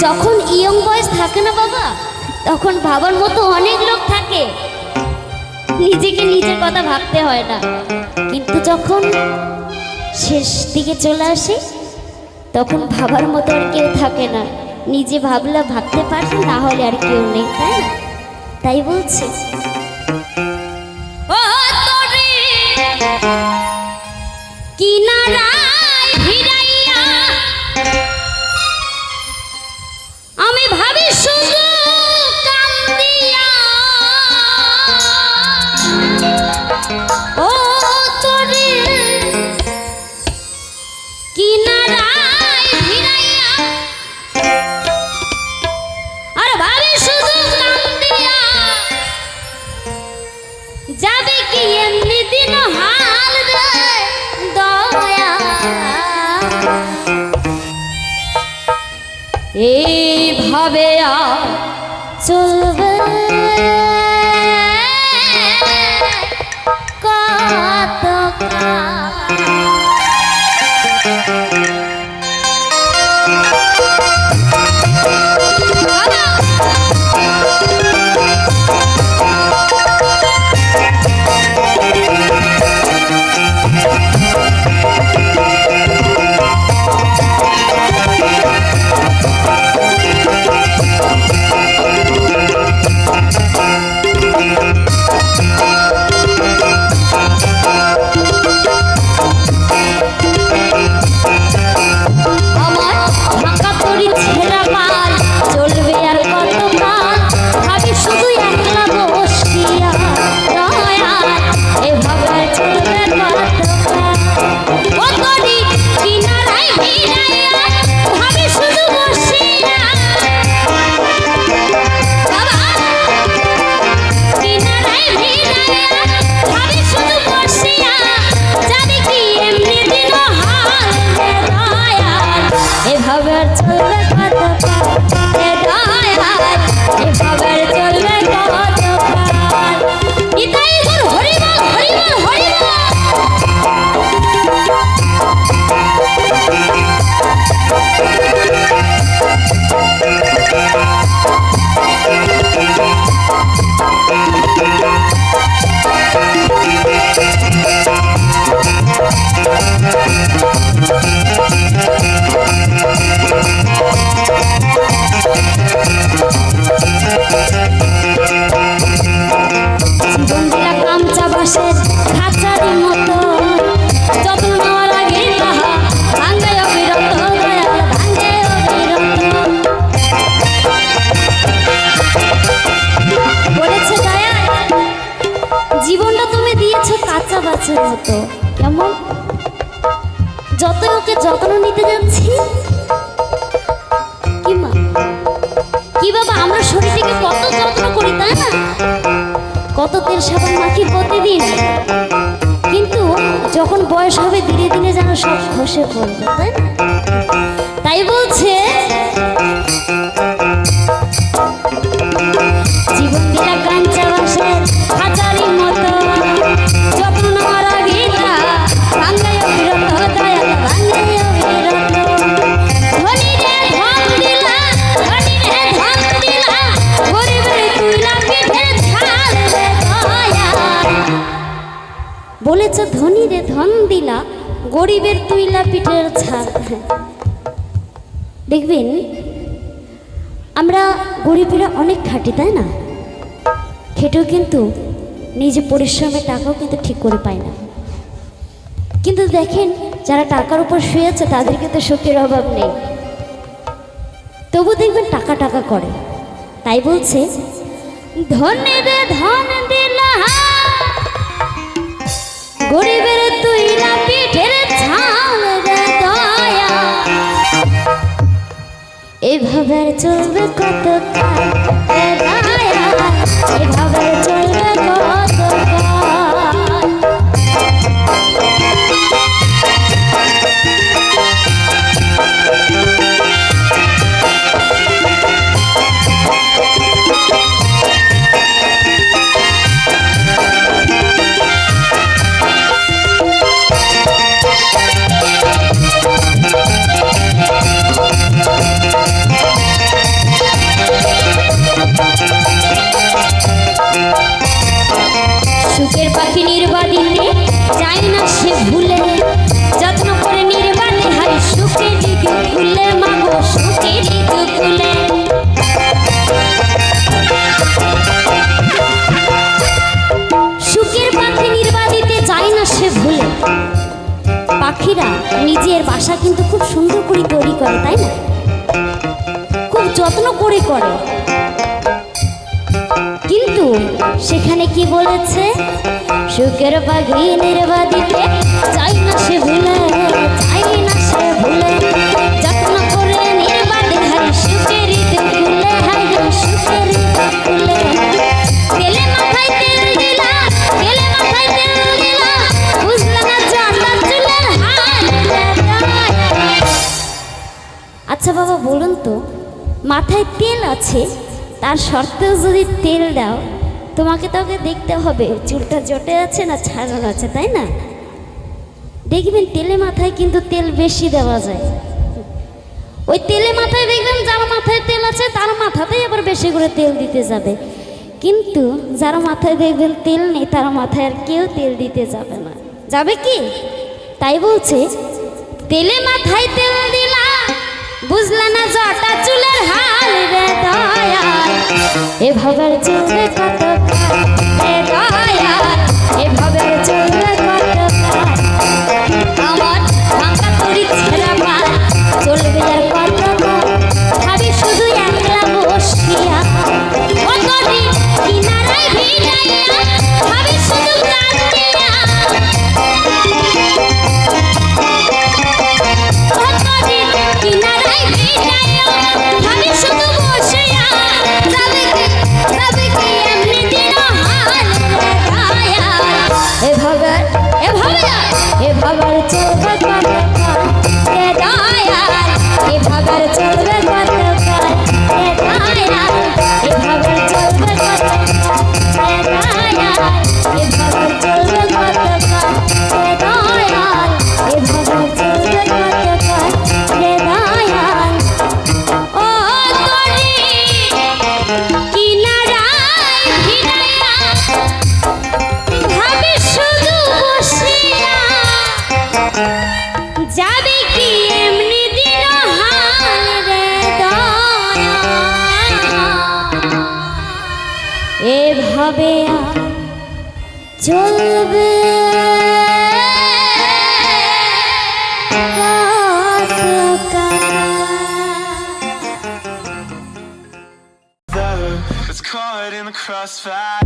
যখন ইয়ং বয়স থাকে না বাবা, তখন ভাবার মতো অনেক লোক থাকে। নিজেকে নিজের কথা ভাবতে হয় না। কিন্তু যখন শেষ দিকে চলে আসে, তখন ভাবার মতো আর কেউ থাকে না। নিজে ভাবলে ভাবতে পারবে না হলে আর কেউ নেই, তাই না? তাই বলছি। ও এইভাবে আর চলবে মতো কেমন? যত ওকে যত্ন নিতে যাচ্ছি, কি বাবা, আমরা শরীরটাকে কত যত্ন করি, তাই না? কত তেল সাবান মাখি প্রতিদিন। কিন্তু যখন বয়স হবে, ধীরে ধীরে যেন সব খসে পড়বে, তাই না? বলেছে ধনী রে ধন দিলা, গরিবের তুইলা পিঠের ছাল। দেখবেন, আমরা গরিবেরা অনেক খাটি, তাই না? খেটেও কিন্তু নিজে পরিশ্রমের টাকাও কিন্তু ঠিক করে পায় না। কিন্তু দেখেন, যারা টাকার উপর শুয়ে আছে, তাদের কিন্তু সুখের অভাব নেই। তবু দেখবেন টাকা টাকা করে। তাই বলছে, ধনে রে ধন দিলা এভাবে আর চলবে কত কাল চলবে মুড়ি তৈরি করে, তাই না? খুব যত্ন করে করে। কিন্তু সেখানে কি বলেছে? সুখের পাখি নির্বাদিতে চাই না সে ভুলে, চাই না সে ভুলে। মাথায় তেল আছে, তার সত্ত্বেও যদি তেল দাও, তোমাকে তো আগে দেখতে হবে। চুলটা জটে আছে না ছাড়ানো আছে, তাই না? দেখবেন তেলে মাথায় কিন্তু তেল বেশি দেওয়া যায়। ওই তেলে মাথায় দেখবেন যার মাথায় তেল আছে, তার মাথাতেই আবার বেশি করে তেল দিতে যাবে। কিন্তু যার মাথায় দেখবেন তেল নেই, তার মাথায় আর কেউ তেল দিতে যাবে না। যাবে কি? তাই বলছে, তেলে মাথায় তেল দিলা বুঝলা না জটা চুলের হাল রে দয়াল। চলবে কত কাল crossfire.